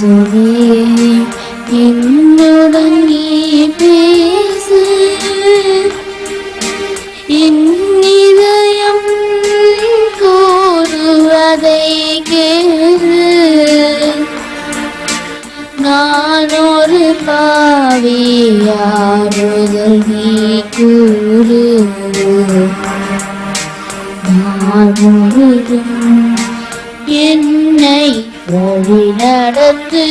இயேசுவே என்னுடன் வழி நடத்து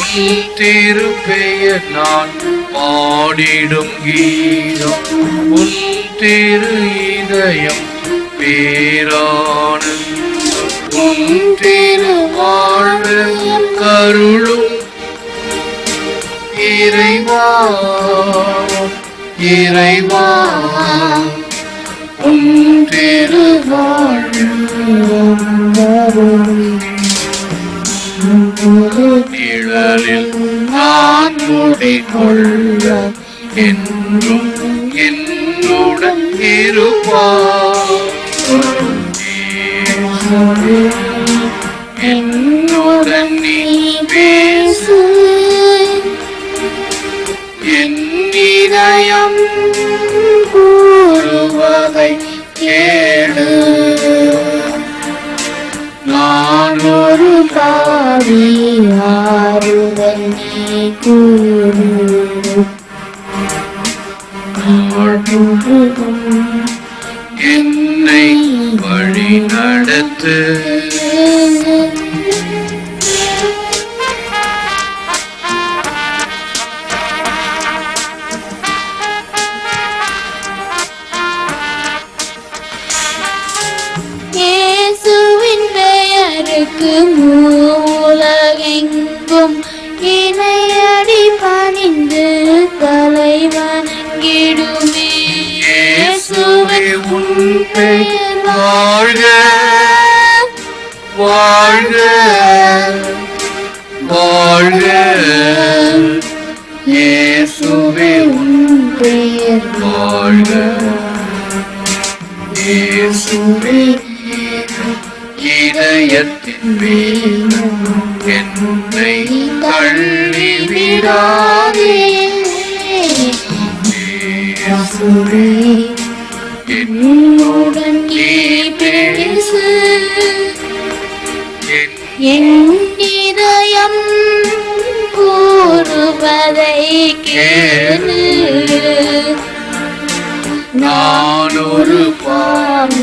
உன் திருப்பெயர் நான் பாடிடும் கீதம் உன் திரு இதயம் பேரானந்தம் உன் கருளும் இறைவா இறைவா. உன் திரு நிழலில் நான் முடிகொள்ள என்றும் என்னுடன் இருப்பார். என்னுடன் நீ பேசு. என் கூறுவதை கேளு நான் ஒரு பாவி ஆறுதல் நீ கூறு. gitti வாழ்க. இயேசுவே இதயத்தின் வேதம் என்னை தள்ளி விடாதே. இயேசுவே என்னுடன் நீ பேசு. என் இதயம் கூறுவதை கேளு. நான் ஒரு பாவி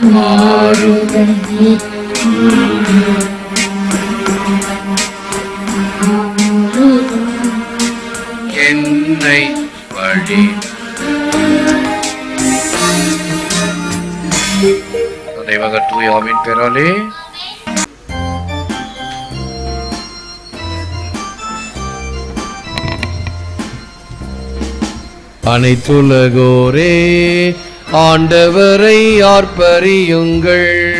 மாறுதல் என்னை வழி தூயாவின் பெறாலே. அனைத்துலகோரே ஆண்டவரை ஆர்ப்பரியுங்கள்.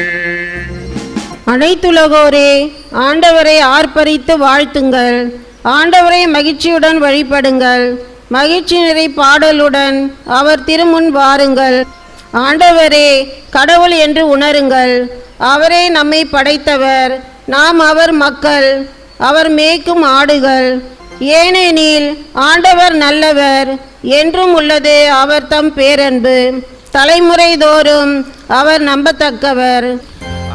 அனைத்துலகோரே ஆண்டவரை ஆர்ப்பரித்து வாழ்த்துங்கள். ஆண்டவரை மகிழ்ச்சியுடன் வழிபடுங்கள். மகிழ்ச்சி நிறை பாடலுடன் அவர் திருமுன் வாருங்கள். ஆண்டவரே கடவுள் என்று உணருங்கள். அவரே நம்மை படைத்தவர். நாம் அவர் மக்கள். அவர் மேய்க்கும் ஆடுகள். ஏனெனில் ஆண்டவர் நல்லவர். என்றும் உள்ளது அவர் தம் பேரன்பு. தலைமுறை தோறும் அவர் நம்பத்தக்கவர்.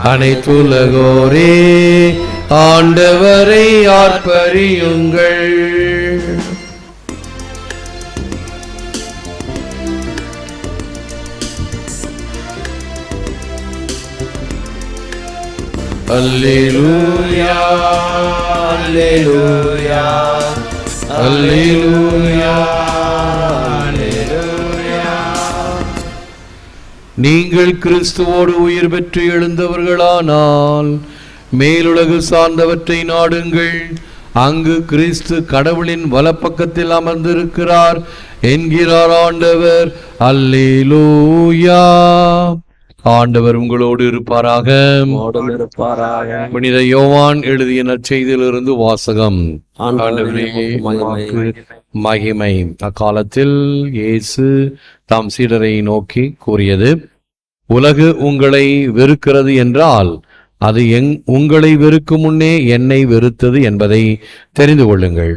அனைத்துலகோரே ஆண்டவரை ஆர்ப்பரியுங்கள். அல்லேலூயா அல்லேலூயா. நீங்கள் கிறிஸ்துவோடு உயிர் பெற்று எழுந்தவர்களானால் மேலுலகு சார்ந்தவற்றை நாடுங்கள். அங்கு கிறிஸ்து கடவுளின் வலப்பக்கத்தில் அமர்ந்திருக்கிறார் என்கிறார் ஆண்டவர். அல்லேலூயா. ஆண்டவர் உங்களோடு இருப்பாராக. புனித யோவான் எழுதிய நற்செய்தியிலிருந்து வாசகம். மகிமை. அக்காலத்தில் இயேசு தாம் சீடரை நோக்கி கூறியது உலகு உங்களை வெறுக்கிறது என்றால் அது எங் உங்களை வெறுக்கும் முன்னே என்னை வெறுத்தது என்பதை தெரிந்து கொள்ளுங்கள்.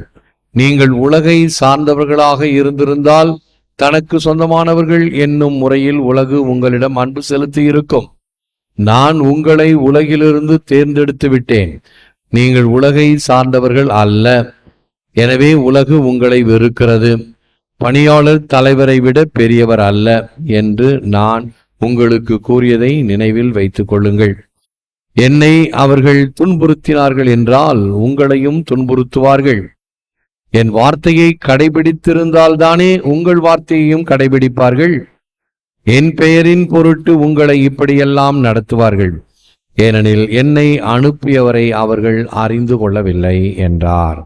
நீங்கள் உலகை சார்ந்தவர்களாக இருந்திருந்தால் தனக்கு சொந்தமானவர்கள் என்னும் முறையில் உலகு உங்களிடம் அன்பு செலுத்தி இருக்கும் நான் உங்களை உலகிலிருந்து தேர்ந்தெடுத்து விட்டேன். நீங்கள் உலகை சார்ந்தவர்கள் அல்ல. எனவே உலகு உங்களை வெறுக்கிறது. பணியாளர் தலைவரை விட பெரியவர் அல்ல என்று நான் உங்களுக்கு கூறியதை நினைவில் வைத்துக் கொள்ளுங்கள். என்னை அவர்கள் துன்புறுத்தினார்கள் என்றால் உங்களையும் துன்புறுத்துவார்கள். என் வார்த்தையை கடைபிடித்திருந்தால்தானே உங்கள் வார்த்தையையும் கடைபிடிப்பார்கள். என் பெயரின் பொருட்டு உங்களை இப்படியெல்லாம் நடத்துவார்கள். ஏனெனில் என்னை அனுப்பியவரை அவர்கள் அறிந்து கொள்ளவில்லை என்றார்.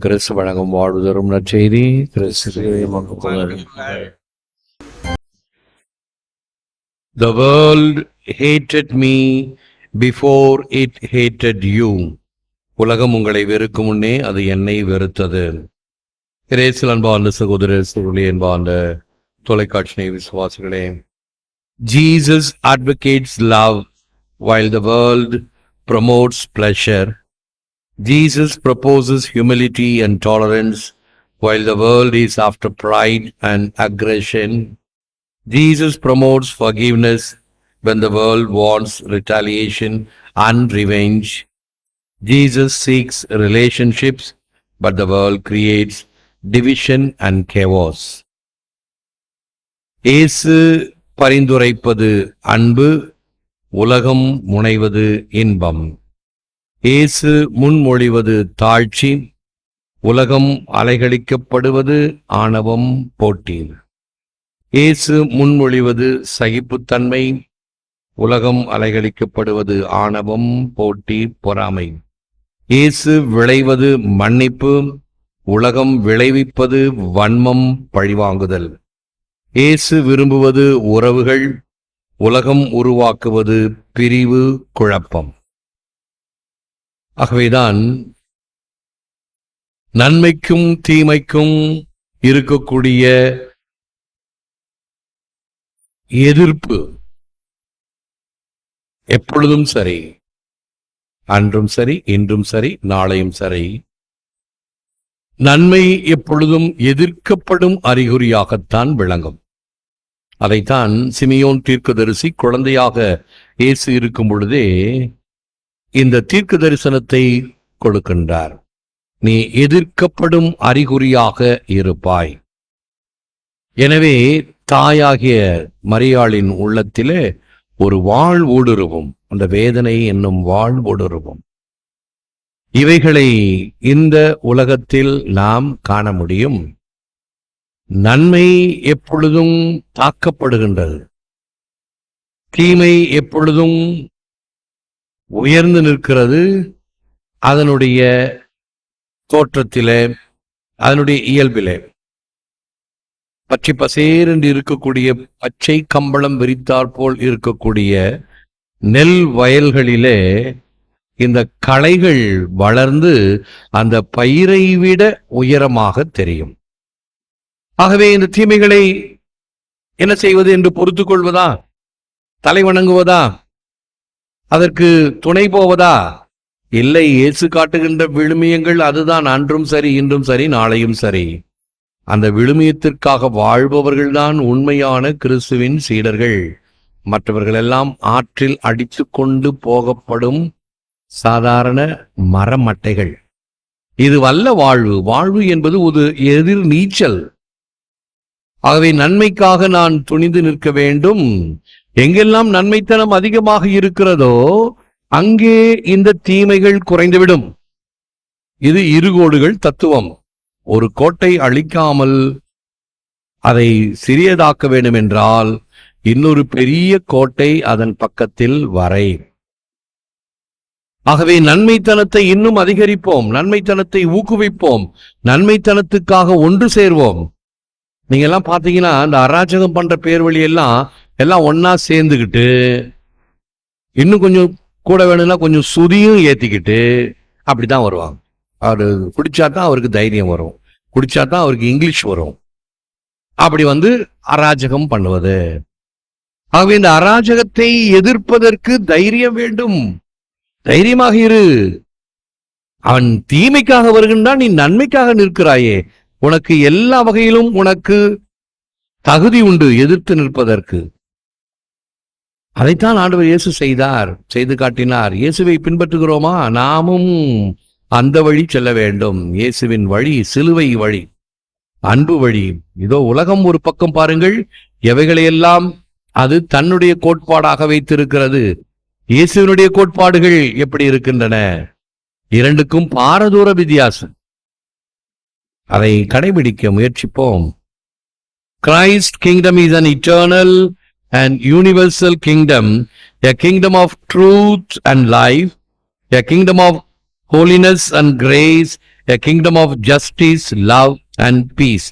கிறிஸ்து வழங்கும் வாழ்வுதரும் நற்செய்தி The world hated me before it hated you. உலகம் உங்களை வெறுக்கும் முன்னே அது என்னை வெறுத்தது இரேசில் அன்பார்ந்த சகோதர சகோதரி அன்பார்ந்த தொலைக்காட்சி விசுவாசிகளே Jesus advocates love while the world promotes pleasure. Jesus proposes humility and tolerance while the world is after pride and aggression. Jesus promotes forgiveness when the world wants retaliation and revenge. Jesus seeks relationships, but the world creates division and chaos. இயேசு பரிந்துரைப்பது அன்பு உலகம் முனைவது இன்பம். இயேசு முன்மொழிவது தாழ்ச்சி உலகம் அலைகளிக்கப்படுவது ஆணவம் போட்டி. இயேசு முன்மொழிவது சகிப்புத்தன்மை உலகம் அலைகளிக்கப்படுவது ஆணவம் போட்டி பொறாமை. இயேசு விளைவது மன்னிப்பு உலகம் விளைவிப்பது வன்மம் பழிவாங்குதல். இயேசு விரும்புவது உறவுகள் உலகம் உருவாக்குவது பிரிவு குழப்பம். ஆகவேதான் நன்மைக்கும் தீமைக்கும் இருக்கக்கூடிய எதிர்ப்பு எப்பொழுதும் சரி. அன்றும் சரி இன்றும் சரி நாளையும் சரி. நன்மை எப்பொழுதும் எதிர்க்கப்படும் அறிகுறியாகத்தான் விளங்கும். அதைத்தான் சிமியோன் தீர்க்கதரிசி குழந்தையாக இயேசு இருக்கும் பொழுதே இந்த தீர்க்க தரிசனத்தை கொடுக்கின்றார். நீ எதிர்க்கப்படும் அறிகுறியாக இருப்பாய். எனவே தாயாகிய மரியாளின் உள்ளத்திலே ஒரு வாழ் ஊடுருவும். அந்த வேதனை என்னும் வாழ்வொடுருவும் இவைகளை இந்த உலகத்தில் நாம் காண முடியும். நன்மை எப்பொழுதும் தாக்கப்படுகின்றது. தீமை எப்பொழுதும் உயர்ந்து நிற்கிறது. அதனுடைய தோற்றத்திலே அதனுடைய இயல்பிலே. பச்சை பசேர் என்று இருக்கக்கூடிய பச்சை கம்பளம் விரித்தாற்போல் இருக்கக்கூடிய நெல் வயல்களிலே இந்த களைகள் வளர்ந்து அந்த பயிரை விட உயரமாக தெரியும். ஆகவே இந்த தீமைகளை என்ன செய்வது என்று பொறுத்து கொள்வதா? தலை வணங்குவதா? அதற்கு துணை போவதா? இல்லை இயேசு காட்டுகின்ற விழுமியங்கள் அதுதான் அன்றும் சரி இன்றும் சரி நாளையும் சரி. அந்த விழுமியத்திற்காக வாழ்பவர்கள்தான் உண்மையான கிறிஸ்துவின் சீடர்கள். மற்றவர்களெல்லாம் ஆற்றில் அடித்து கொண்டு போகப்படும் சாதாரண மரமட்டைகள். இது வல்ல வாழ்வு. வாழ்வு என்பது ஒரு எதிர் நீச்சல். ஆகவே நன்மைக்காக நான் துணிந்து நிற்க வேண்டும். எங்கெல்லாம் நன்மைத்தனம் அதிகமாக இருக்கிறதோ அங்கே இந்த தீமைகள் குறைந்துவிடும். இது இருகோடுகள் தத்துவம். ஒரு கோட்டை அழிக்காமல் அதை சிறியதாக்க வேண்டும் என்றால் இன்னொரு பெரிய கோட்டை அதன் பக்கத்தில் வரை. ஆகவே நன்மைத்தனத்தை இன்னும் அதிகரிப்போம் நன்மைத்தனத்தை ஊக்குவிப்போம் நன்மைத்தனத்துக்காக ஒன்று சேர்வோம். நீங்க எல்லாம் பாத்தீங்கன்னா இந்த அராஜகம் பண்ற பேர் வழி எல்லாம் எல்லாம் ஒன்னா சேர்ந்துக்கிட்டு இன்னும் கொஞ்சம் கூட வேணும்னா கொஞ்சம் சுதியும் ஏத்திக்கிட்டு அப்படிதான் வருவாங்க. அவரு குடிச்சா தான் அவருக்கு தைரியம் வரும். குடிச்சா தான் அவருக்கு இங்கிலீஷ் வரும். அப்படி வந்து அராஜகம் பண்ணுவது. ஆகவே இந்த அராஜகத்தை எதிர்ப்பதற்கு தைரியம் வேண்டும். தைரியமாக இரு. அவன் தீமைக்காக வருகின்றான் நீ நன்மைக்காக நிற்கிறாயே. உனக்கு எல்லா வகையிலும் உனக்கு தகுதி உண்டு எதிர்த்து நிற்பதற்கு. அதைத்தான் ஆண்டவர் இயேசு செய்தார் செய்து காட்டினார். இயேசுவை பின்பற்றுகிறோமா? நாமும் அந்த வழி செல்ல வேண்டும். இயேசுவின் வழி சிலுவை வழி அன்பு வழி. இதோ உலகம் ஒரு பக்கம் பாருங்கள் எவைகளையெல்லாம் அது தன்னுடைய கோட்பாடாக வைத்திருக்கிறது இயேசுவினுடைய கோட்பாடுகள் எப்படி இருக்கின்றன இரண்டுக்கும் பாரதூர வித்தியாசம் அதை கடைபிடிக்க முயற்சிப்போம் Christ kingdom is an eternal and universal kingdom a kingdom of truth and life a kingdom of holiness and grace a kingdom of justice love and peace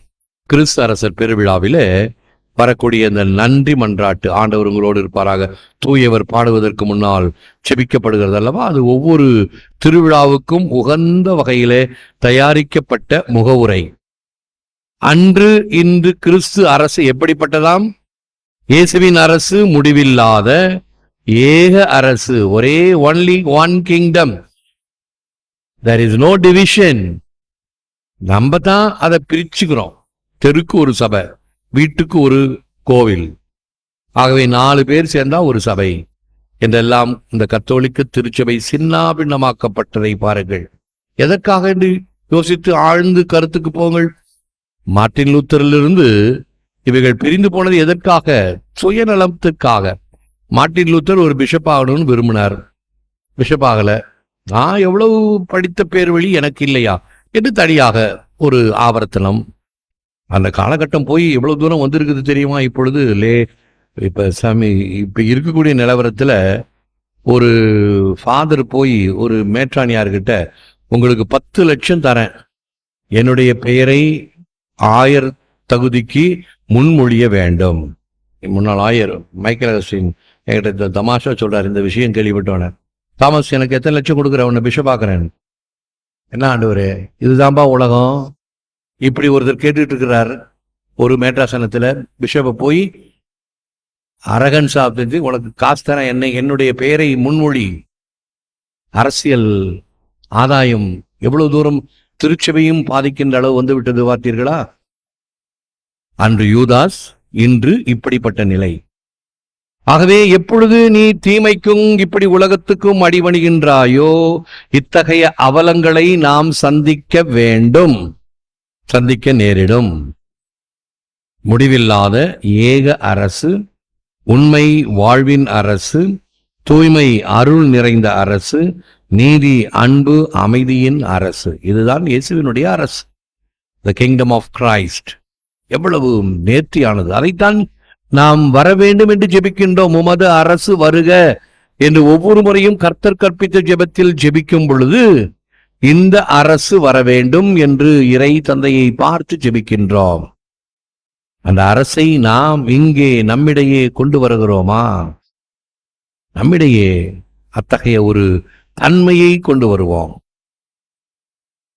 கிறிஸ்து அரசர் பெருவிழாவிலே வரக்கூடிய இந்த நன்றி மன்றாட்டு ஆண்டவர் உங்களோடு இருப்பாராக. தூயவர் பாடுவதற்கு முன்னால் செபிக்கப்படுகிறது அல்லவா அது ஒவ்வொரு திருவிழாவுக்கும் உகந்த வகையிலே தயாரிக்கப்பட்ட முகவுரை. அன்று இன்று கிறிஸ்து அரசு எப்படிப்பட்டதாம்? இயேசுவின் அரசு முடிவில்லாத ஏக அரசு. ஒரே only one kingdom there is no division நம்ம தான் அதை பிரிச்சுக்கிறோம். தெருக்கு ஒரு சபை. வீட்டுக்கு ஒரு கோவில். ஆகவே நாலு பேர் சேர்ந்தா ஒரு சபை. என்றெல்லாம் இந்த கத்தோலிக்க திருச்சபை சின்னாபின்னமாக்கப்பட்டதை பாருங்கள். எதற்காக என்று யோசித்து ஆழ்ந்து கருத்துக்கு போங்கள். மார்ட்டின் லூத்தரிலிருந்து இவைகள் பிரிந்து போனது எதற்காக? சுயநலத்துக்காக. மார்ட்டின் லூத்தர் ஒரு பிஷப் ஆகணும்னு விரும்பினார். பிஷப் ஆகல. நான் எவ்வளவு படித்த பேர் வழி எனக்கு இல்லையா? என்று தனியாக ஒரு ஆவர்த்தனம். அந்த காலகட்டம் போய் எவ்வளவு தூரம் வந்திருக்குது தெரியுமா? இப்பொழுது லே இப்ப சாமி இப்ப இருக்கக்கூடிய நிலவரத்துல ஒரு ஃபாதர் போய் ஒரு மேற்றாணியார்கிட்ட உங்களுக்கு பத்து லட்சம் தரேன். என்னுடைய பெயரை ஆயர் தகுதிக்கு முன்மொழிய வேண்டும். முன்னாள் ஆயர் மைக்கேல் அகஸ்டின் என்கிட்ட இந்த தமாஷா சொல்றார். இந்த விஷயம் கேள்விப்பட்டோன்னே தாமஸ் எனக்கு எத்தனை லட்சம் கொடுக்குற? உன்னை பிஷப் பார்க்குறேன் என்ன ஆண்டவரே இதுதான்பா உலகம்? இப்படி ஒருத்தர் கேட்டுட்டு இருக்கிறார் ஒரு மேட்ராசனத்தில் பிஷப்பை போய் அரகன் சாப்பிட்டு உனக்கு காசு தரேன் என்னை என்னுடைய பெயரை முன்மொழி. அரசியல் ஆதாயம் எவ்வளவு தூரம் திருச்சபையும் பாதிக்கின்ற அளவு வந்து விட்டது பார்த்தீர்களா? அன்று யூதாஸ் இன்று இப்படிப்பட்ட நிலை. ஆகவே எப்பொழுது நீ தீமைக்கும் இப்படி உலகத்துக்கும் அடிபணிகின்றாயோ இத்தகைய அவலங்களை நாம் சந்திக்க வேண்டும். சந்திக்க நேரிடும். முடிவில்லாத ஏக அரசு உண்மை வாழ்வின் அரசு தூய்மை அருள் நிறைந்த அரசு நீதி அன்பு அமைதியின் அரசு. இதுதான் இயேசுவினுடைய அரசு. த கிங்டம் ஆஃப் கிரைஸ்ட் எவ்வளவு நேர்த்தியானது. அதைத்தான் நாம் வர வேண்டும் என்று ஜெபிக்கின்றோம். உமது அரசு வருக என்று ஒவ்வொரு முறையும் கர்த்தர் கற்பித்த ஜெபத்தில் ஜெபிக்கும் பொழுது இந்த அரசு வர வேண்டும் என்று இறை தந்தையை பார்த்து ஜெபிக்கின்றோம். அந்த அரசை நாம் இங்கே நம்மிடையே கொண்டு வருகிறோமா? நம்மிடையே அத்தகைய ஒரு தன்மையை கொண்டு வருவோம்.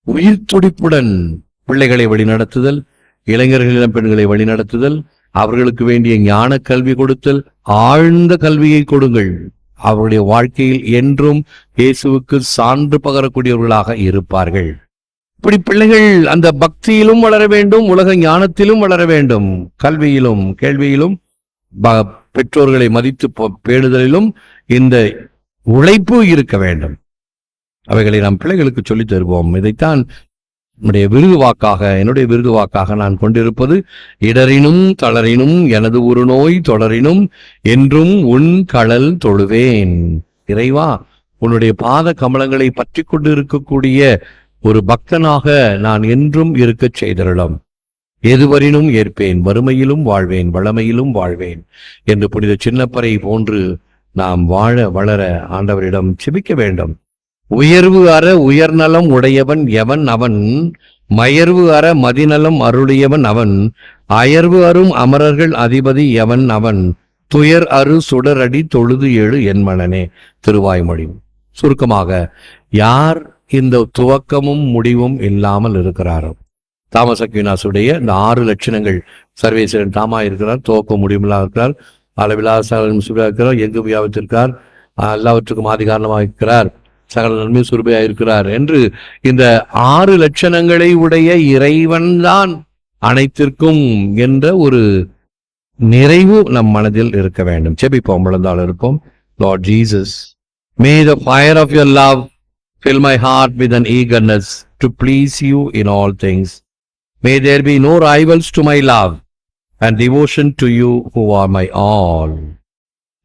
உயிர் துடிப்புடன் பிள்ளைகளை வழிநடத்துதல் இளைஞர்களிடம் பெண்களை வழிநடத்துதல் அவர்களுக்கு வேண்டிய ஞான கல்வி கொடுத்தல் ஆழ்ந்த கல்வியை கொடுங்கள். அவருடைய வாழ்க்கையில் என்றும் இயேசுவுக்கு சான்று பகரக்கூடியவர்களாக இருப்பார்கள். இப்படி பிள்ளைகள் அந்த பக்தியிலும் வளர வேண்டும் உலக ஞானத்திலும் வளர வேண்டும். கல்வியிலும் கேள்வியிலும் பெற்றோர்களை மதித்து பேடுதலிலும் பேணுதலிலும் இந்த உழைப்பு இருக்க வேண்டும். அவைகளை நாம் பிள்ளைகளுக்கு சொல்லித் தருவோம். இதைத்தான் என்னுடைய விருது வாக்காக என்னுடைய விருது வாக்காக நான் கொண்டிருப்பது இடரினும் தளரினும் எனது ஒரு நோய் தொடரினும் என்றும் உன் கடல் தொழுவேன். இறைவா உன்னுடைய பாத கமலங்களை பற்றி கொண்டு இருக்கக்கூடிய ஒரு பக்தனாக நான் என்றும் இருக்கச் செய்திருளம். எதுவரினும் ஏற்பேன் வறுமையிலும் வாழ்வேன் வளமையிலும் வாழ்வேன் என்று புனித சின்னப்பறை போன்று நாம் வாழ வளர ஆண்டவரிடம் செபிக்க வேண்டும். உயர்வு அற உயர்நலம் உடையவன் எவன் அவன்? மயர்வு அற மதிநலம் அருளியவன் அவன்? அயர்வு அரும் அமரர்கள் அதிபதி எவன் அவன்? துயர் அரு சுடரடி தொழுது ஏழு என் மனனே. திருவாய்மொழி. சுருக்கமாக யார் இந்த துவக்கமும் முடிவும் இல்லாமல் இருக்கிறாரோ? தாமஸ் அக்வினாசுடைய இந்த ஆறு லட்சணங்கள். சர்வேஸ்வரன் தாமா இருக்கிறார் துவக்க முடிவுமில்லா இருக்கிறார் அளவிலா இருக்கிறார் எங்கு வியாபித்திருக்கிறார் எல்லாவற்றுக்கும் ஆதி காரணமாக இருக்கிறார். சகல நன்மை சுரூபியாயிருக்கிறார் என்று இந்த ஆறு லட்சணங்களை உடைய இறைவன்தான் அனைத்திற்கும் என்ற ஒரு நிறைவு நம் மனதில் இருக்க வேண்டும். செபிப்போம் விழுந்தால் இருப்போம். Lord Jesus may the fire of your love fill my heart with an eagerness to please you in all things May there be no rivals to my love and devotion to you who are my all.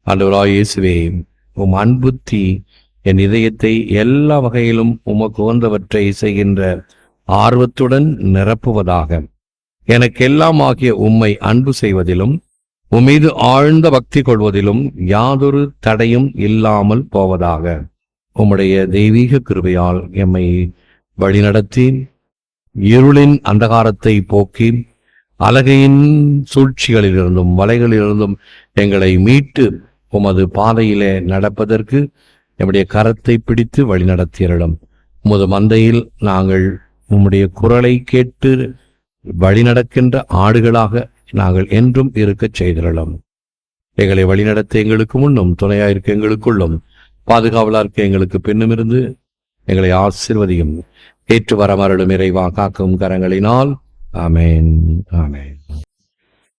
ஆண்டவராய் இயேசுவே உம் அன்புத்தி என் இதயத்தை எல்லா வகையிலும் உமக்கு உகந்தவற்றை செய்கின்ற ஆர்வத்துடன் நிரப்புவதாக. எனக்கெல்லாம் ஆகிய உம்மை அன்பு செய்வதிலும் உம்மீது ஆழ்ந்த பக்தி கொள்வதிலும் யாதொரு தடையும் இல்லாமல் போவதாக. உம்முடைய தெய்வீக கிருபையால் எம்மை வழிநடத்தி இருளின் அந்தகாரத்தை போக்கி அலகையின் சூழ்ச்சிகளிலிருந்தும் வலைகளிலிருந்தும் எங்களை மீட்டு உமது பாதையிலே நடப்பதற்கு எம்முடைய கரத்தை பிடித்து வழிநடத்தியரிடம் உமது மந்தையில் நாங்கள் உம்முடைய குரலை கேட்டு வழிநடக்கின்ற ஆடுகளாக நாங்கள் என்றும் இருக்கச் செய்திரலாம். எங்களை வழிநடத்த எங்களுக்கு முன்னும் துணையாயிருக்க எங்களுக்குள்ளும் பாதுகாவலா இருக்க எங்களுக்கு பின்னும் இருந்து எங்களை ஆசிர்வதியும். ஏற்று வரமருளும் இறைவா காக்கும் கரங்களினால். ஆமேன் ஆமேன்.